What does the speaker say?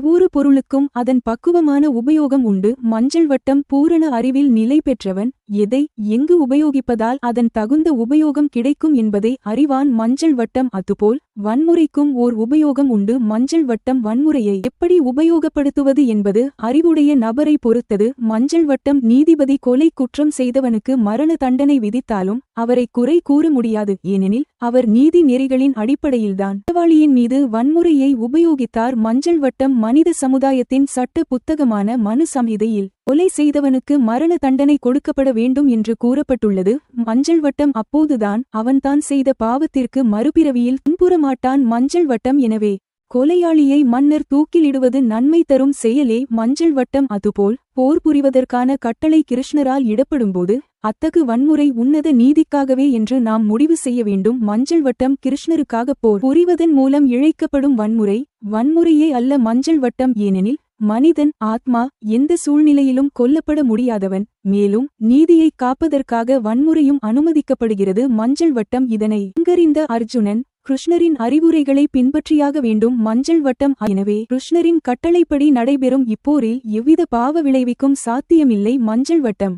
ஒவ்வொரு பொருளுக்கும் அதன் பக்குவமான உபயோகம் உண்டு. மஞ்சள் வட்டம் பூரண அறிவில் நிலை பெற்றவன் எதை எங்கு உபயோகிப்பதால் அதன் தகுந்த உபயோகம் கிடைக்கும் என்பதை அறிவான் மஞ்சள் வட்டம். அதுபோல் வன்முறைக்கும் ஓர் உபயோகம் உண்டு. மஞ்சள் வட்டம் வன்முறையை எப்படி உபயோகப்படுத்துவது என்பது அறிவுடைய நபரை பொறுத்தது. மஞ்சள் வட்டம் நீதிபதி கொலை குற்றம் செய்தவனுக்கு மரண தண்டனை விதித்தாலும் அவரை குறை கூற முடியாது. ஏனெனில் அவர் நீதி நெறிகளின் அடிப்படையில்தான். குற்றவாளியின் மீது வன்முறையை உபயோகித்தார். மஞ்சள் வட்டம் மனித சமுதாயத்தின் சட்ட புத்தகமான மனு சம்ஹிதையில் கொலை செய்தவனுக்கு மரண தண்டனை கொடுக்கப்பட வேண்டும் என்று கூறப்பட்டுள்ளது. மஞ்சள் வட்டம் அப்போதுதான் அவன்தான் செய்த பாவத்திற்கு மறுபிறவியில் துன்புறமாட்டான் மஞ்சள் வட்டம். எனவே கொலையாளியை மன்னர் தூக்கிலிடுவது நன்மை தரும் செயலே. மஞ்சள் வட்டம் அதுபோல் போர் புரிவதற்கான கட்டளை கிருஷ்ணரால் இடப்படும்போது அத்தகு வன்முறை உன்னத நீதிக்காகவே என்று நாம் முடிவு செய்ய வேண்டும். மஞ்சள் வட்டம் கிருஷ்ணருக்காக போர் புரிவதன் மூலம் இழைக்கப்படும் வன்முறை. வன்முறையே அல்ல மஞ்சள் வட்டம். ஏனெனில் மனிதன் ஆத்மா எந்த சூழ்நிலையிலும் கொல்லப்பட முடியாதவன் மேலும் நீதியை காப்பதற்காக வன்முறையும் அனுமதிக்கப்படுகிறது. மஞ்சள் வட்டம் இதனை இங்கறிந்த அர்ஜுனன் கிருஷ்ணரின் அறிவுரைகளை பின்பற்றியாக வேண்டும். மஞ்சள் வட்டம் எனவே கிருஷ்ணரின் கட்டளைப்படி நடைபெறும் இப்போரில் எவ்வித பாவ விளைவிக்கும் சாத்தியமில்லை. மஞ்சள் வட்டம்